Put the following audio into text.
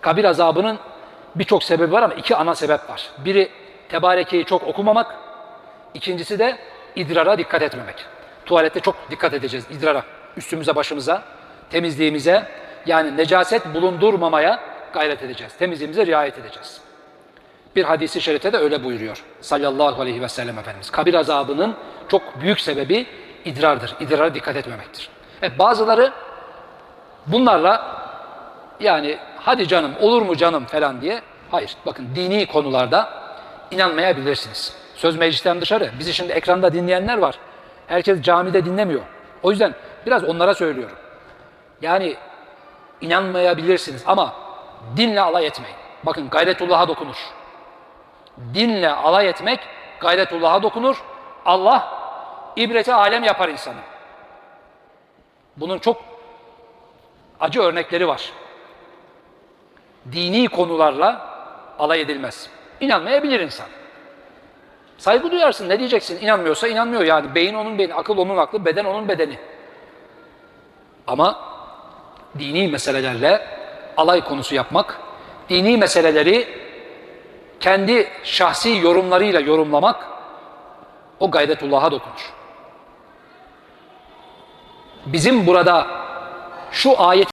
Kabir azabının birçok sebebi var ama iki ana sebep var. Biri tebarekeyi çok okumamak, ikincisi de idrara dikkat etmemek. Tuvalette çok dikkat edeceğiz idrara, üstümüze başımıza, temizliğimize, yani necaset bulundurmamaya gayret edeceğiz. Temizliğimize riayet edeceğiz. Bir hadisi şerifte de öyle buyuruyor sallallahu aleyhi ve sellem Efendimiz. Kabir azabının çok büyük sebebi idrardır. İdrara dikkat etmemektir. Evet, bazıları bunlarla yani hadi canım olur mu canım falan diye hayır bakın dini konularda inanmayabilirsiniz. Söz meclisten dışarı. Bizi şimdi ekranda dinleyenler var. Herkes camide dinlemiyor. O yüzden biraz onlara söylüyorum. Yani inanmayabilirsiniz ama dinle alay etmeyin. Bakın gayretullah'a dokunur. Dinle alay etmek gayretullah'a dokunur. Allah ibreti alem yapar insanı. Bunun çok acı örnekleri var. Dini konularla alay edilmez. İnanmayabilir insan. Saygı duyarsın. Ne diyeceksin? İnanmıyorsa inanmıyor yani. Beyin onun beyni, akıl onun aklı, beden onun bedeni. Ama dini meselelerle alay konusu yapmak, dini meseleleri kendi şahsi yorumlarıyla yorumlamak o gayretullah'a dokunur. Bizim burada şu ayet